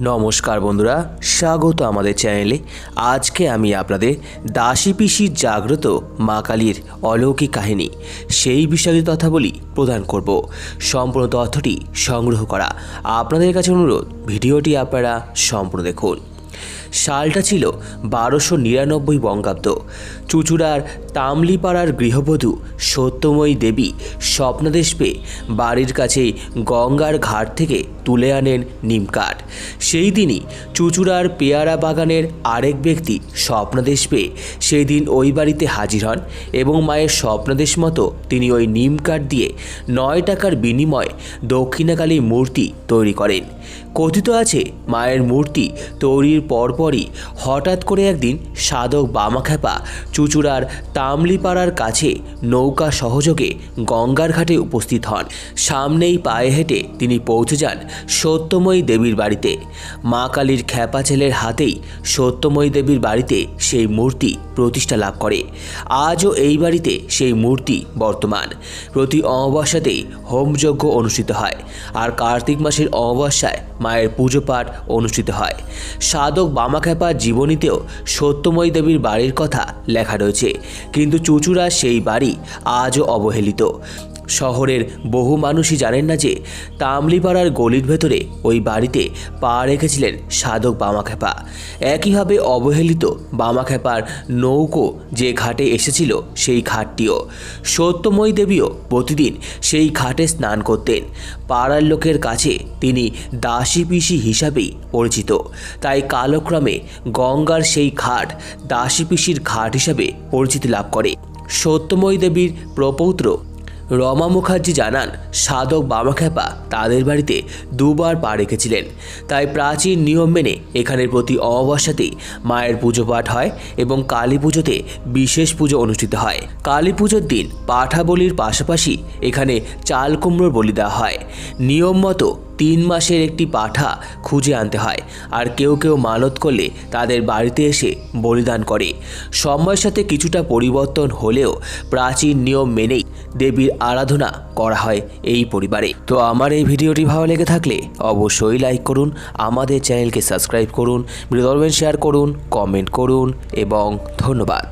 নমস্কার বন্ধুরা, স্বাগত আমাদের চ্যানেলে। আজকে আমি আপনাদের দাসী পিসির জাগ্রত মা কালীর অলৌকিক কাহিনী, সেই বিষয়ে তথা বলি, প্রদান করব। সম্পূর্ণ তথ্যটি সংগ্রহ করা। আপনাদের কাছে অনুরোধ, ভিডিওটি আপনারা সম্পূর্ণ দেখুন। সালটা ছিল বারোশো নিরানব্বই বঙ্গাব্দ। চুচুড়ার তামলিপাড়ার গৃহবধূ সত্যময়ী দেবী স্বপ্নদেশ পেয়ে বাড়ির কাছেই গঙ্গার ঘাট থেকে তুলে আনেন নিমকাঠ সেই দিনই চুচুড়ার পেয়ারা বাগানের আরেক ব্যক্তি স্বপ্নদেশ পেয়ে সেই দিন ওই বাড়িতে হাজির হন এবং মায়ের স্বপ্নদেশ মতো তিনি ওই নিম কাঠ দিয়ে নয় টাকার বিনিময়ে দক্ষিণাকালী মূর্তি তৈরি করেন। কথিত আছে, মায়ের মূর্তি তৈরির পরপরই হঠাৎ করে একদিন সাধক বামাখ্যাপা চুচুড়ার তামলিপাড়ার কাছে নৌকা সহযোগে গঙ্গার ঘাটে উপস্থিত হন। সামনেই পায়ে হেঁটে তিনি পৌঁছে যান সত্যময়ী দেবীর বাড়িতে। মা কালীর খ্যাপা ছেলের হাতেই সত্যময়ী দেবীর বাড়িতে সেই মূর্তি প্রতিষ্ঠা লাভ করে। আজও এই বাড়িতে সেই মূর্তি বর্তমান। প্রতি অমাবস্যাতেই হোমযজ্ঞ অনুষ্ঠিত হয়। আর কার্তিক মাসের অমাবস্যায় মায়ের পুজো পাঠ অনুষ্ঠিত হয়। সাধক বামাখ্যাপা জীবনীতেও সত্যময়ী দেবীর বাড়ির কথা লেখা রয়েছে। কিন্তু চুচুড়া সেই বাড়ি আজও অবহেলিত। শহরের বহু মানুষই জানেন না যে তামলিপাড়ার গলির ভেতরে ওই বাড়িতে পা রেখেছিলেন সাধক বামাখ্যাপা। একইভাবে অবহেলিত বামাখ্যাপার নৌকো যে ঘাটে এসেছিল সেই ঘাটটিও। সত্যময়ী দেবীও প্রতিদিন সেই ঘাটে স্নান করতেন। পাড়ার লোকের কাছে তিনি দাসী পিসি হিসাবেই পরিচিত। তাই কালক্রমে গঙ্গার সেই ঘাট দাসী পিসির ঘাট হিসাবে পরিচিতি লাভ করে। সত্যময়ী দেবীর প্রপৌত্র রমা মুখার্জি জানান, সাধক বামাখ্যাপা তাদের বাড়িতে দুবার পা রেখেছিলেন। তাই প্রাচীন নিয়ম মেনে এখানের প্রতি অমাবস্যাতেই মায়ের পুজো পাঠ হয় এবং কালী পুজোতে বিশেষ পুজো অনুষ্ঠিত হয়। কালী পুজোর দিন পাঠা বলির পাশাপাশি এখানে চাল কুমড়োর বলি দেওয়া হয়। নিয়ম মতো তিন মাসের একটি পাঠা খুঁজে আনতে হয় আর কেউ কেউ মানত করলে তাদের বাড়িতে এসে বলিদান করে। সময়ের সাথে কিছুটা পরিবর্তন হলেও প্রাচীন নিয়ম মেনেই দেবীর আরাধনা করা হয় এই পরিবারে। তো আমার এই ভিডিওটি ভালো লেগে থাকলে অবশ্যই লাইক করুন, আমাদের চ্যানেলকে সাবস্ক্রাইব করুন ভিডিও শেয়ার করুন কমেন্ট করুন, এবং ধন্যবাদ।